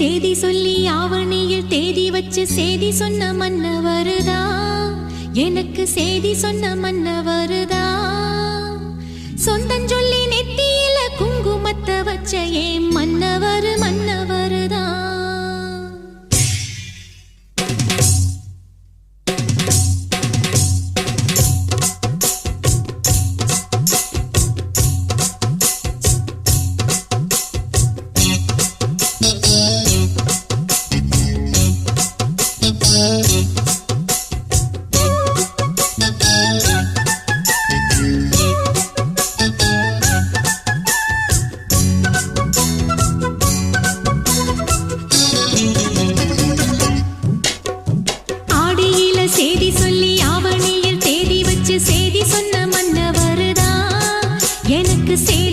சேதி சொல்லி ஆவணியில் தேதி வச்சு சேதி சொன்ன மன்னவருதா? எனக்கு சேதி சொன்ன மன்னவருதா? சொந்தம் சொல்லி நெத்தியில குங்குமத்தை வச்ச ஏன் மன்னவர் The sí.